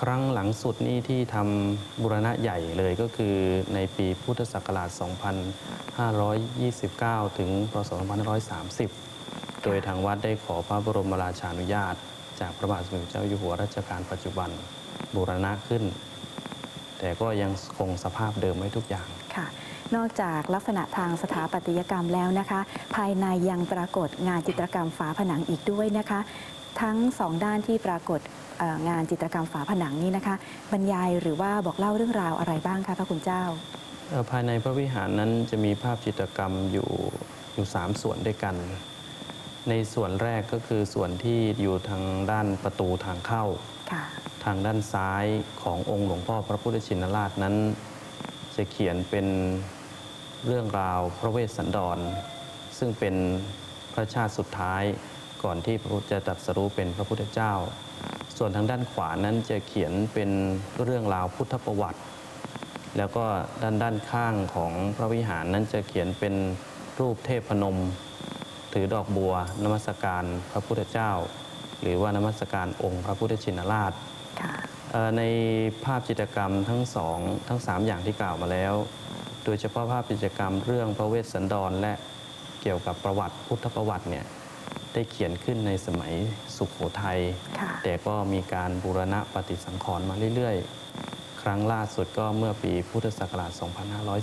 ครั้งหลังสุดนี่ที่ทำบุรณะใหญ่เลยก็คือในปีพุทธศักราช 2529 ถึงพศ2530 โดยทางวัดได้ขอพระบรมราชานุญาต จากพระบาทสมเด็จเจ้าอยู่หัวรัชกาลปัจจุบันบูรณะขึ้น แต่ก็ยังคงสภาพเดิมไว้ทุกอย่างค่ะนอกจากลักษณะทางสถาปัตยกรรมแล้วนะคะ ภายในยังปรากฏงานจิตรกรรมฝาผนังอีกด้วยนะคะ ทั้งสองด้านที่ปรากฏ งานจิตรกรรมฝาผนังนี้นะคะ บรรยายหรือว่าบอกเล่าเรื่องราวอะไรบ้างคะพระคุณเจ้าเอ่อภายในพระวิหารนั้นจะมีภาพจิตรกรรมอยู่อยู่สามส่วนด้วยกัน ในส่วนแรกก็คือส่วนที่อยู่ทางด้านประตูทางเข้าค่ะทางด้านซ้ายขององค์หลวงพ่อพระพุทธชินราชนั้น จะเขียนเป็นเรื่องราวพระเวสสันดร ซึ่งเป็นพระชาติสุดท้ายก่อนที่พระพุทธจะตรัสรู้เป็นพระพุทธเจ้า ส่วนทางด้านขวานั้นจะเขียนเป็นเรื่องราวพุทธประวัติ แล้วก็ด้านด้านข้างของพระวิหารนั้นจะเขียนเป็นรูปเทพพนม ถือดอกบัวนมัสการพระพุทธเจ้า หรือว่านมัสการองค์พระพุทธชินราชค่ะเอ่อในภาพจิตรกรรมทั้งสองทั้งสามอย่างที่กล่าวมาแล้ว โดยเฉพาะภาพจิตรกรรมเรื่องพระเวสสันดรและเกี่ยวกับประวัติพุทธประวัติเนี่ย ได้เขียนขึ้นในสมัยสุขโขทัยค่ะแต่ก็มีการบูรณะปฏิสังขรณ์มาเรื่อยๆ ครั้งล่าสุดก็เมื่อปีพุทธศักราช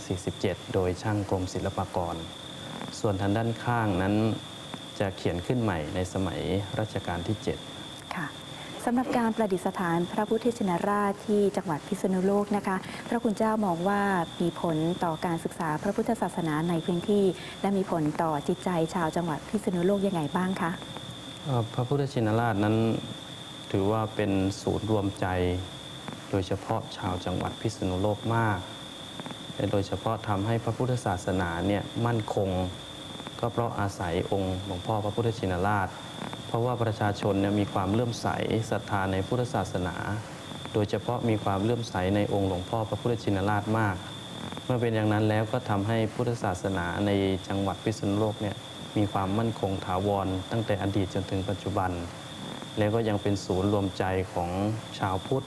2547 โดยช่างกรมศิลปากร ส่วนทางด้านข้างนั้นจะเขียนขึ้นใหม่ในสมัยรัชกาลที่ 7 ค่ะ สำหรับการประดิษฐานพระพุทธชินราชที่จังหวัดพิษณุโลกนะคะ พระคุณเจ้ามองว่ามีผลต่อการศึกษาพระพุทธศาสนาในพื้นที่ และมีผลต่อจิตใจชาวจังหวัดพิษณุโลกยังไงบ้างคะพระพุทธชินราชนั้นถือว่าเป็นศูนย์รวมใจ โดยเฉพาะชาวจังหวัดพิษณุโลกมากและโดยเฉพาะทำให้พระพุทธศาสนาเนี่ยมั่นคง ก็เพราะอาศัยองค์หลวงพ่อพระพุทธชินราช เพราะว่าประชาชนเนี่ยมีความเลื่อมใสศรัทธาในพุทธศาสนา โดยเฉพาะมีความเลื่อมใสในองค์หลวงพ่อพระพุทธชินราชมาก เมื่อเป็นอย่างนั้นแล้วก็ทำให้พุทธศาสนาในจังหวัดพิษณุโลกเนี่ยมีความมั่นคงถาวร ตั้งแต่อดีตจนถึงปัจจุบัน แล้วก็ยังเป็นศูนย์รวมใจของชาวพุทธ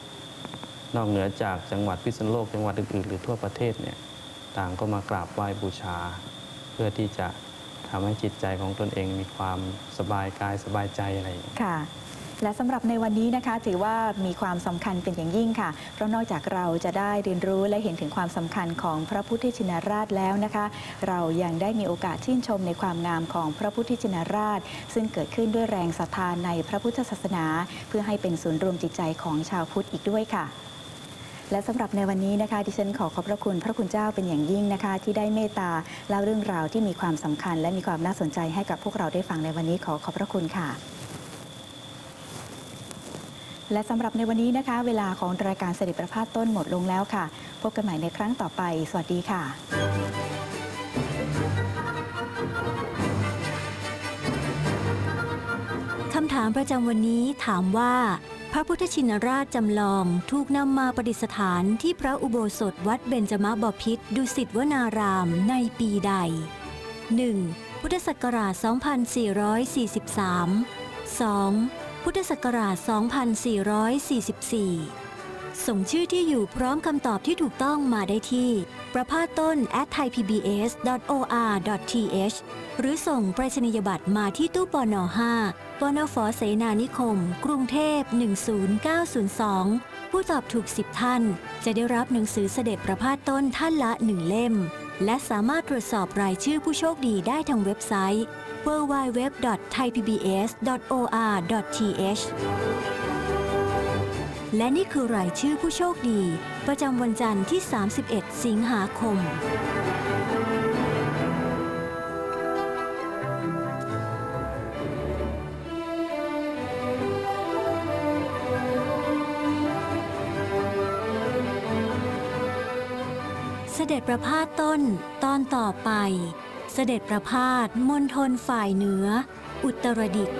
นอกเหนือจากจังหวัดพิษณุโลกจังหวัดอื่นๆหรือทั่วประเทศเนี่ยต่างก็มากราบไหว้บูชา เพื่อที่จะ ทำให้จิตใจของตนเองมีความสบายกายสบายใจอะไรอย่างนี้ย ค่ะ และสำหรับในวันนี้นะคะ ถือว่ามีความสำคัญเป็นอย่างยิ่งค่ะ เพราะนอกจากเราจะได้เรียนรู้และเห็นถึงความสำคัญของพระพุทธชินราชแล้วนะคะ เรายังได้มีโอกาสชื่นชมในความงามของพระพุทธชินราช ซึ่งเกิดขึ้นด้วยแรงศรัทธาในพระพุทธศาสนา เพื่อให้เป็นศูนย์รวมจิตใจของชาวพุทธอีกด้วยค่ะ และสำหรับในวันนี้นะคะดิฉันขอขอบพระคุณพระคุณเจ้าเป็นอย่างยิ่งนะคะ ที่ได้เมตตาเล่าเรื่องราวที่มีความสำคัญ และมีความน่าสนใจให้กับพวกเราได้ฟังในวันนี้ขอขอบพระคุณค่ะและสำหรับในวันนี้นะคะ เวลาของรายการเสด็จประพาสต้นหมดลงแล้วค่ะ พบกันใหม่ในครั้งต่อไป สวัสดีค่ะคำถามประจำวันนี้ถามว่า พระพุทธชินราชจำลองถูกนำมาประดิษฐานที่พระอุโบสถวัดเบญจมบพิษดุสิตวนารามในปีใด 1. พุทธศักราช 2443 2. พุทธศักราช 2444 ส่งชื่อที่อยู่พร้อมคำตอบที่ถูกต้องมาได้ที่ ประพาต้น at thaipbs.or.th หรือส่งไปรษณียบัตรมาที่ตู้ปน5ปนฟเสนานิคม กรุงเทพ 10902 ผู้ตอบถูก 10 ท่าน จะได้รับหนังสือเสด็จประพาต้นท่านละ1เล่ม และสามารถตรวจสอบรายชื่อผู้โชคดีได้ทางเว็บไซต์ www.thaipbs.or.th และนี่คือรายชื่อผู้โชคดี ประจำวันจันทร์ที่ 31 สิงหาคม เสด็จประพาสต้นตอนต่อไป เสด็จประพาสมณฑลฝ่ายเหนือ อุตรดิตถ์